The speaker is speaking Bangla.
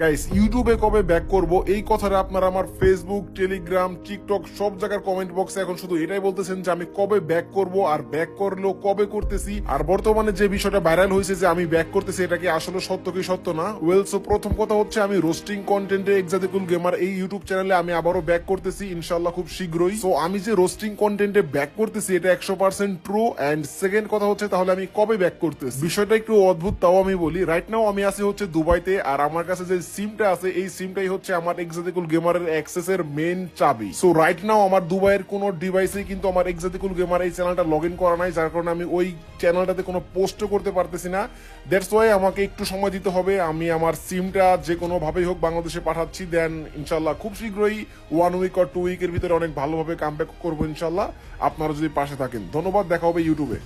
গাইস ইউটিউবে কবে ব্যাক করব? এই কথাটা আপনারা আমার ফেসবুক টেলিগ্রাম টিকটক সব জায়গার কমেন্ট বক্সে এখন শুধু এটাই বলতেছেন যে আমি কবে ব্যাক করব আর ব্যাক করলেও কবে করতেছি? আর বর্তমানে যে বিষয়টা ভাইরাল হয়েছে যে আমি ব্যাক করতেছি, এটা কি আসলে সত্য কি সত্য না? ওয়েল সো প্রথম কথা হচ্ছে আমি রোস্টিং কন্টেন্টে এক্সাদিকুল গেমার এই ইউটিউব চ্যানেলে আমি আবারও ব্যাক করতেছি ইনশাল্লাহ খুব শীঘ্রই। সো আমি যে রোস্টিং কন্টেন্টে ব্যাক করতেছি, এটা একশো পার্সেন্ট ট্রু অ্যান্ড সেকেন্ড কথা হচ্ছে তাহলে আমি কবে ব্যাক করতেছি? বিষয়টা একটু অদ্ভুত, তাও আমি বলি। রাইট নাও আমি আছি হচ্ছে দুবাইতে, আর আমার কাছে যে সিমটা আছে, এই সিমটাই হচ্ছে আমার এক্সাদিকুল গেমারের অ্যাক্সেস এর মেন চাবি। সো রাইট নাও আমার দুবাইয়ের কোনো ডিভাইসে কিন্তু আমার এক্সাদিকুল গেমার এই চ্যানেলটা লগ ইন করা নাই, যার কারণে আমি ওই চ্যানেলটাতে কোনো পোস্টও করতে পারতেছি না। দ্যাটস ওয়াই আমাকে একটু সময় দিতে হবে। আমি আমার সিমটা যে কোনো ভাবেই হোক বাংলাদেশে পাঠাচ্ছি দেন ইনশাল্লাহ খুব শীঘ্রই ওয়ান উইক অর টু উইকের ভিতরে অনেক ভালোভাবে কাম ব্যাক করব ইনশাল্লাহ আপনারা যদি পাশে থাকেন। ধন্যবাদ, দেখা হবে ইউটিউবে